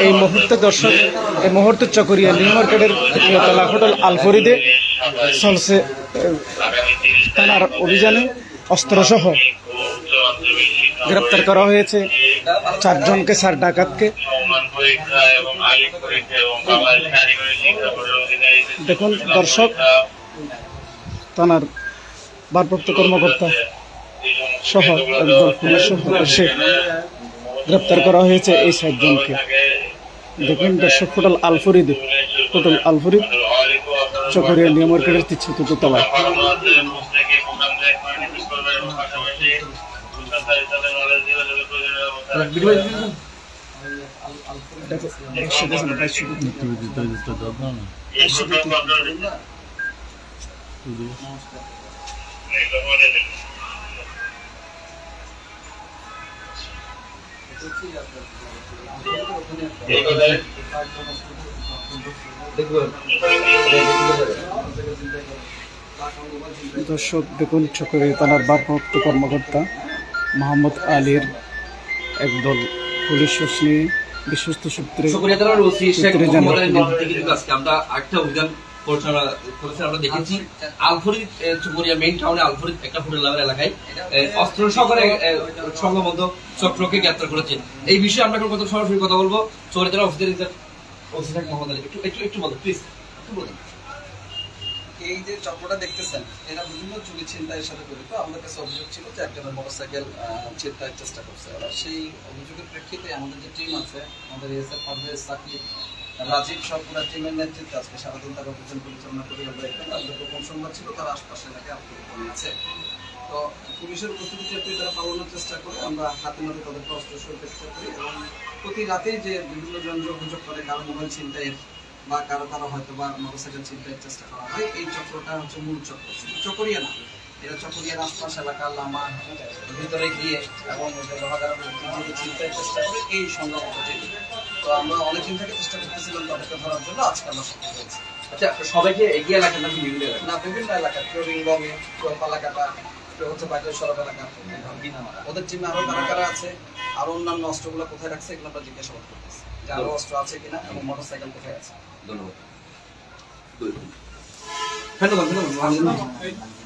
এই- মুহূর্তে দর্শক, এই মুহূর্তে চকরিয়া নিউ মার্কেটের তলা হোটেল আলফরিদে চলছে থানার অভিযানে অস্ত্রসহ গ্রেপ্তার করা হয়েছে চারজনকে, চার ডাকাতকে। দেখুন দর্শক, থানার ভারপ্রাপ্ত কর্মকর্তা সহ একদল পুলিশ গ্রেপ্তার করা হয়েছে এই চারজনকে দেখুন, দর্শক, hotel Alfarid hotel Alfarid, Chakaria new মার্কেটের চতুর্থ তলায় দর্শক দেখুন চকরিয়া থানার ভারপ্রাপ্ত কর্মকর্তা মোহাম্মদ আলীর একদল পুলিশ নিয়ে বিশ্বস্ত সূত্রে জানা- আজকে আমরা আরেকটা অভিযান পরিচালনা করেছি আমরা দেখেছি। আলফরিদ চুপুরিয়া মেইন টাউনে আলফরিদ একটা হোটেল নামের এলাকায়। অস্ত্র সহকারে সংঘবদ্ধ চক্রকে গ্রেপ্তার করেছে। এই বিষয়ে আমরা এখন কত সরাসরি কথা বলব? চরিত্র অফিসার ওসি শেখ মোহাম্মদ আলী একটু একটু একটু বলো প্লিজ একটু বলুন। এই যে চক্রটা দেখতেছেন এরা বিভিন্ন চুরি ছিনতাইয়ের সাথে জড়িত। আমাদের কাছে অভিযোগ ছিল যে একজনের মোটরসাইকেল ছিনতাইয়ের চেষ্টা করছে। ওরা সেই অভিযোগের প্রেক্ষিতে আমাদের যে টিম আছে আমাদের সাকিব রাজীব সব টিমের নেতৃত্বে আজকে সারাদিন তারা অভিযান পরিচালনা করে আমরা এখানে আমাদের গোপন সংবাদ ছিল তার আশপাশে এলাকায় আত্মগোপনে আছে। তো পুলিশের উপস্থিতি পেয়ে তারা পালানোর চেষ্টা করে আমরা হাতে নাতে তাদেরকে অস্ত্র চেষ্টা করি এবং প্রতি রাতেই যে বিভিন্ন জন অভিযোগ করে কারও মোবাইল ছিনতাইয়ের বা কারও কারও হয়তো বা মোটরসাইকেল ছিনতাইয়ের চেষ্টা করা হয়, এই চক্রটা হচ্ছে মূল চক্র শুধু চকরিয়া না এরা চকরিয়ার আশপাশ এলাকা লামা ভিতরে গিয়ে এবং ছিনতাইয়ের চেষ্টা করে, এই সংগ্রামটা তৈরি তো আমরা অনেকদিন থেকে চেষ্টা করতেছিলাম তাদেরকে ধরার জন্য আজকে আমরা সফল হয়েছি আচ্ছা সবাইকে এগিয়ে এলাকা নাকি বিভিন্ন এলাকা না বিভিন্ন এলাকা কেউ রিংবঙ্গে কেউ পালাকাটা কেউ হচ্ছে বাইরের সড়ক এলাকা ওদের টিমে আরও কারা কারা আছে আরও অন্যান্য অস্ত্রগুলো কোথায় রাখছে এগুলো আমরা জিজ্ঞাসাবাদ করতেছি যে আরও অস্ত্র আছে কিনা এবং মোটরসাইকেল কোথায় আছে। ধন্যবাদ। ধন্যবাদ। ধন্যবাদ।